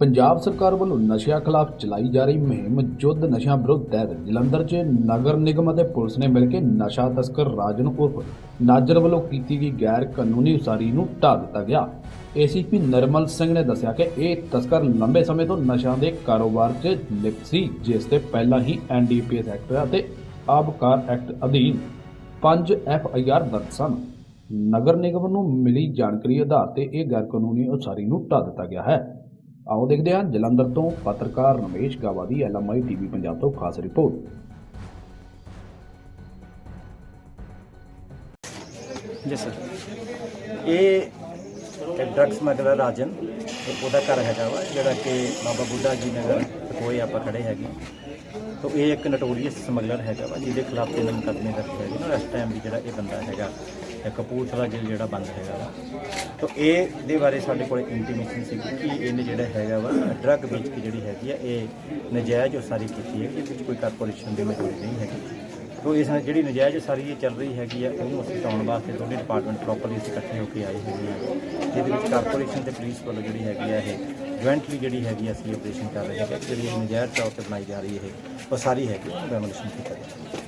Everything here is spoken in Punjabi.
ਪੰਜਾਬ ਸਰਕਾਰ ਵੱਲੋਂ ਨਸ਼ਿਆਂ ਖਿਲਾਫ ਚਲਾਈ ਜਾ ਰਹੀ ਮੁਹਿੰਮ ਯੁੱਧ ਨਸ਼ਿਆਂ ਵਿਰੁੱਧ ਤਹਿਤ ਜਲੰਧਰ 'ਚ ਨਗਰ ਨਿਗਮ ਅਤੇ ਪੁਲਿਸ ਨੇ ਮਿਲ ਕੇ ਨਸ਼ਾ ਤਸਕਰ ਰਾਜਨ ਉਰਫ ਨਾਜਰ ਵੱਲੋਂ ਕੀਤੀ ਗਈ ਗੈਰ ਕਾਨੂੰਨੀ ਉਸਾਰੀ ਨੂੰ ਢਾਹ ਦਿੱਤਾ ਗਿਆ। ਏਸੀਪੀ ਨਰਮਲ ਸਿੰਘ ਨੇ ਦੱਸਿਆ ਕਿ ਇਹ ਤਸਕਰ ਲੰਬੇ ਸਮੇਂ ਤੋਂ ਨਸ਼ਿਆਂ ਦੇ ਕਾਰੋਬਾਰ 'ਚ ਲਿਪਤ ਸੀ, ਜਿਸ ਤੇ ਪਹਿਲਾਂ ਹੀ ਐਨਡੀਪੀਐਸ ਐਕਟ ਅਤੇ ਆਬਕਾਰ ਐਕਟ ਅਧੀਨ 5 ਐਫ ਆਈ ਆਰ ਦਰਜ ਸਨ। ਨਗਰ ਨਿਗਮ ਨੂੰ ਮਿਲੀ ਜਾਣਕਾਰੀ ਆਧਾਰ ਤੇ ਇਹ ਗੈਰ ਕਾਨੂੰਨੀ ਉਸਾਰੀ ਨੂੰ ਢਾਹ ਦਿੱਤਾ ਗਿਆ ਹੈ। ਆਓ ਦੇਖਦੇ ਹਾਂ ਜਲੰਧਰ ਤੋਂ ਪੱਤਰਕਾਰ ਰਮੇਸ਼ ਗਾਵਾ ਦੀ ਐਲਐਮਆਈ ਟੀਵੀ ਪੰਜਾਬ ਤੋਂ ਖਾਸ ਰਿਪੋਰਟ। ਜੀ ਸਰ ਇਹ ਡਰੱਗ ਸਮਗਲਰ ਰਾਜਨ ਉਹਦਾ ਘਰ ਹੈਗਾ ਵਾ, ਜਿਹੜਾ ਕਿ ਬਾਬਾ ਬੁੱਢਾ ਜੀ ਨਗਰ ਕੋਈ ਆਪਾਂ ਖੜੇ ਹੈਗੇ ਤੋ ਇਹ ਇੱਕ ਨਟੋਰੀਅਸ ਸਮਗਲਰ ਹੈਗਾ ਵਾ, ਜਿਹਦੇ ਖਿਲਾਫ ਤਿੰਨ ਮੁਕੱਦਮੇ ਦਰਜ ਹੈਗੇ ਨੇ ਇਸ ਟਾਈਮ ਵੀ ਜਿਹੜਾ ਇਹ ਬੰਦਾ ਹੈਗਾ ਕਪੂਰਥਲਾ ਜੇਲ੍ਹ ਜਿਹੜਾ ਬੰਦ ਹੈਗਾ ਵਾ। ਤੋ ਇਹ ਦੇ ਬਾਰੇ ਸਾਡੇ ਕੋਲ ਇੰਟੀਮੇਸ਼ਨ ਸੀ ਕਿ ਇਹਨੇ ਜਿਹੜਾ ਹੈਗਾ ਵਾ ਡਰੱਗ ਵੇਚ ਕੇ ਜਿਹੜੀ ਹੈਗੀ ਆ, ਇਹ ਨਜਾਇਜ਼ ਉਸਾਰੀ ਕੀਤੀ ਹੈ ਕਿ ਵਿੱਚ ਕੋਈ ਕਾਰਪੋਰੇਸ਼ਨ ਦੀ ਮੌਜੂਦ ਨਹੀਂ ਹੈਗੀ। ਤੋ ਇਸ ਨਾਲ ਜਿਹੜੀ ਨਜਾਇਜ਼ ਸਾਰੀ ਇਹ ਚੱਲ ਰਹੀ ਹੈਗੀ ਆ, ਉਹਨੂੰ ਅਸੀਂ ਹਟਾਉਣ ਵਾਸਤੇ ਦੋਨੇ ਡਿਪਾਰਟਮੈਂਟ ਪ੍ਰੋਪਰਲੀ ਅਸੀਂ ਇਕੱਠੇ ਹੋ ਕੇ ਆਏ ਹੈਗੇ ਆ ਜਿਹਦੇ ਵਿੱਚ ਕਾਰਪੋਰੇਸ਼ਨ ਤੇ ਪੁਲਿਸ ਵੱਲੋਂ ਜਿਹੜੀ ਹੈਗੀ ਆ, ਇਹ ਜੁਆਇੰਟਲੀ ਜਿਹੜੀ ਹੈਗੀ ਆ, ਅਸੀਂ ਆਪਰੇਸ਼ਨ ਕਰ ਰਹੇ ਹੈਗੇ ਜਿਹੜੀ ਨਜਾਇਜ਼ ਤੌਰ ਤੇ ਬਣਾਈ ਜਾ ਰਹੀ ਹੈ ਉਹ ਸਾਰੀ ਹੈਗੀ ਉਹਨੂੰ ਡੈਮੋਲੀਸ਼ਨ ਕੀਤਾ ਜਾਵੇ